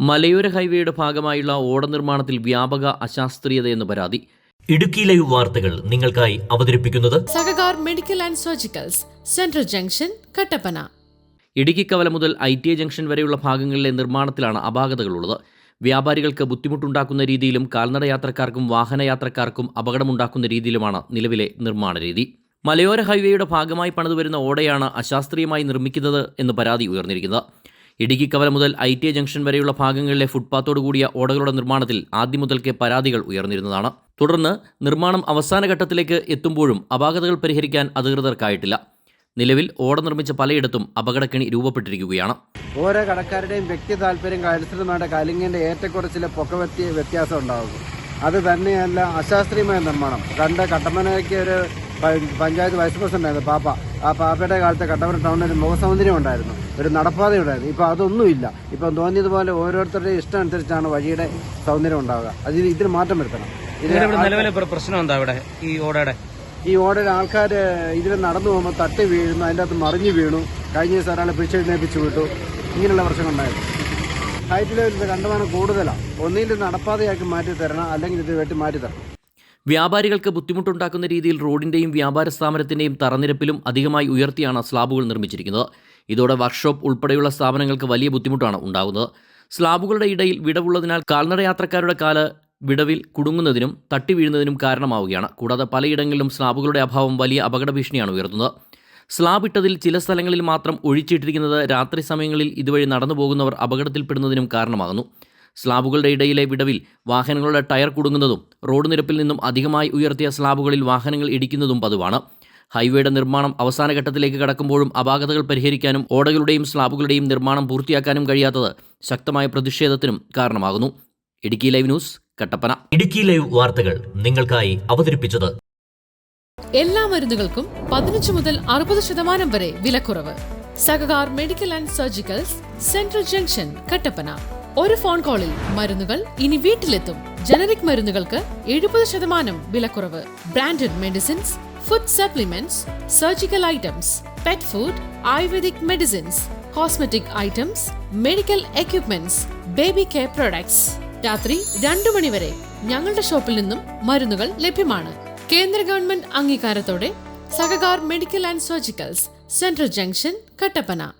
മലയോര ഹൈവേയുടെ ഭാഗമായുള്ള ഓട നിർമ്മാണത്തിൽ വ്യാപക അശാസ്ത്രീയതയെന്ന് പരാതി. ഇടുക്കി ലൈവ് വാർത്തകൾ നിങ്ങൾക്കായി അവതരിപ്പിക്കുന്നത് Sahakar medical and surgicals central junction Kattappana. Idukki കവല മുതൽ ഐ ടി ഐ ജംഗ്ഷൻ വരെയുള്ള ഭാഗങ്ങളിലെ നിർമ്മാണത്തിലാണ് അപാകതകളുള്ളത്. വ്യാപാരികൾക്ക് ബുദ്ധിമുട്ടുണ്ടാക്കുന്ന രീതിയിലും കാൽനട യാത്രക്കാർക്കും വാഹനയാത്രക്കാർക്കും അപകടമുണ്ടാക്കുന്ന രീതിയിലുമാണ് നിലവിലെ നിർമ്മാണ രീതി. മലയോര ഹൈവേയുടെ ഭാഗമായി പണിതുവരുന്ന ഓടയാണ് അശാസ്ത്രീയമായി നിർമ്മിക്കുന്നത് എന്ന് പരാതി ഉയർന്നിരിക്കുന്നത്. ഇടുക്കി കവല മുതൽ ഐ ടി ജംഗ്ഷൻ വരെയുള്ള ഭാഗങ്ങളിലെ ഫുട്പാത്തോടു കൂടിയ ഓടകളുടെ നിർമ്മാണത്തിൽ ആദ്യം മുതൽക്കേ പരാതികൾ ഉയർന്നിരുന്നതാണ്. തുടർന്ന് നിർമ്മാണം അവസാന ഘട്ടത്തിലേക്ക് എത്തുമ്പോഴും അപാകതകൾ പരിഹരിക്കാൻ അധികൃതർക്കായിട്ടില്ല. നിലവിൽ ഓട നിർമ്മിച്ച പലയിടത്തും അപകടക്കിണി രൂപപ്പെട്ടിരിക്കുകയാണ്. ഓരോ കടക്കാരുടെയും വ്യക്തി താല്പര്യം അനുസൃതമായിട്ട് കലിങ്ങിന്റെ ഏറ്റക്കുറച്ചിലെ പൊക്ക വ്യത്യാസം ഉണ്ടാകും. അത് തന്നെയല്ല അശാസ്ത്രീയമായ നിർമ്മാണം. കണ്ട കട്ടമനയ്ക്ക് ഒരു പഞ്ചായത്ത് വൈസ് പ്രസിഡന്റ് പാപ്പ. ആ പാപ്പയുടെ കാലത്തെ കട്ടപ്പന ടൗണിൽ ഒരു മുഖസൗന്ദര്യം ഉണ്ടായിരുന്നു. ഒരു നടപ്പാത ഉണ്ടായിരുന്നു. ഇപ്പൊ അതൊന്നുമില്ല. ഇപ്പം തോന്നിയതുപോലെ ഓരോരുത്തരുടെയും ഇഷ്ടം അനുസരിച്ചാണ് വഴിയുടെ സൗന്ദര്യം ഉണ്ടാവുക. അത് ഇതിന് മാറ്റം വരുത്തണം. നിലവിലെ പ്രശ്നം എന്താ ഇവിടെ ഈ ഓടയുടെ? ഈ ഓടയിൽ ആൾക്കാർ ഇതിൽ നടന്നു പോകുമ്പോൾ തട്ടി വീഴുന്നു അതിന്റെ അകത്ത് മറിഞ്ഞു വീണു. കഴിഞ്ഞ ദിവസം ഒരാളെ പിടിച്ചെഴുന്നേപ്പിച്ച് വിട്ടു. ഇങ്ങനെയുള്ള പ്രശ്നങ്ങളുണ്ടായിരുന്നു ഹൈറ്റ് ലെവൽ ഇത് കണ്ടുമാനം കൂടുതലാണ് ഒന്നിൽ നടപ്പാതയാക്കി മാറ്റി തരണം അല്ലെങ്കിൽ ഇത് വെട്ടി മാറ്റി തരണം. വ്യാപാരികൾക്ക് ബുദ്ധിമുട്ടുണ്ടാക്കുന്ന രീതിയിൽ റോഡിന്റെയും വ്യാപാര സ്ഥാപനത്തിന്റെയും തറനിരപ്പിലും അധികമായി ഉയർത്തിയാണ് സ്ലാബുകൾ നിർമ്മിച്ചിരിക്കുന്നത്. ഇതോടെ വർക്ക്ഷോപ്പ് ഉൾപ്പെടെയുള്ള സ്ഥാപനങ്ങൾക്ക് വലിയ ബുദ്ധിമുട്ടാണ് ഉണ്ടാകുന്നത്. സ്ലാബുകളുടെ ഇടയിൽ വിടവുള്ളതിനാൽ കാൽനടയാത്രക്കാരുടെ കാൽ വിടവിൽ കുടുങ്ങുന്നതിനും തട്ടി വീഴുന്നതിനും കാരണമാവുകയാണ്. കൂടാതെ പലയിടങ്ങളിലും സ്ലാബുകളുടെ അഭാവം വലിയ അപകട ഭീഷണിയാണ് ഉയർത്തുന്നത്. സ്ലാബ് ഇട്ടതിൽ ചില സ്ഥലങ്ങളിൽ മാത്രം ഒഴിച്ചിട്ടിരിക്കുന്നത് രാത്രി സമയങ്ങളിൽ ഇതുവഴി നടന്നു പോകുന്നവർ അപകടത്തിൽപ്പെടുന്നതിനും കാരണമാകുന്നു. സ്ലാബുകളുടെ ഇടയിലെ വിടവിൽ വാഹനങ്ങളുടെ ടയർ കുടുങ്ങുന്നതും റോഡ് നിരപ്പിൽ നിന്നും അധികമായി ഉയർത്തിയ സ്ലാബുകളിൽ വാഹനങ്ങൾ ഇടിക്കുന്നതും പതിവാണ്. ഹൈവേയുടെ നിർമ്മാണം അവസാന ഘട്ടത്തിലേക്ക് കടക്കുമ്പോഴും അപാകതകൾ പരിഹരിക്കാനും ഓടകളുടെയും സ്ലാബുകളുടെയും നിർമ്മാണം പൂർത്തിയാക്കാനും കഴിയാത്തത് ശക്തമായ പ്രതിഷേധത്തിനും കാരണമാകുന്നു. Idukki live news Kattappana. Idukki live വാർത്തകൾ നിങ്ങൾക്കായി അവതരിപ്പിച്ചത് എല്ലാ മരുന്നുകൾക്കും പതിനഞ്ച് മുതൽ അറുപത് ശതമാനം വരെ വിലക്കുറവ്. Sahakar medical and surgicals central junction Kattappana. ഒരു ഫോൺ കോളിൽ മരുന്നുകൾ ഇനി വീട്ടിലെത്തും. ജനറിക് മരുന്നുകൾക്ക് എഴുപത് ശതമാനം വിലക്കുറവ്. Branded medicines food supplements surgical items pet food ayurvedic medicines cosmetic items medical equipments baby care products. രാത്രി രണ്ടു മണിവരെ ഞങ്ങളുടെ ഷോപ്പിൽ നിന്നും മരുന്നുകൾ ലഭ്യമാണ്. കേന്ദ്ര government അംഗീകാരത്തോടെ Sahakar medical and surgicals central junction Kattappana.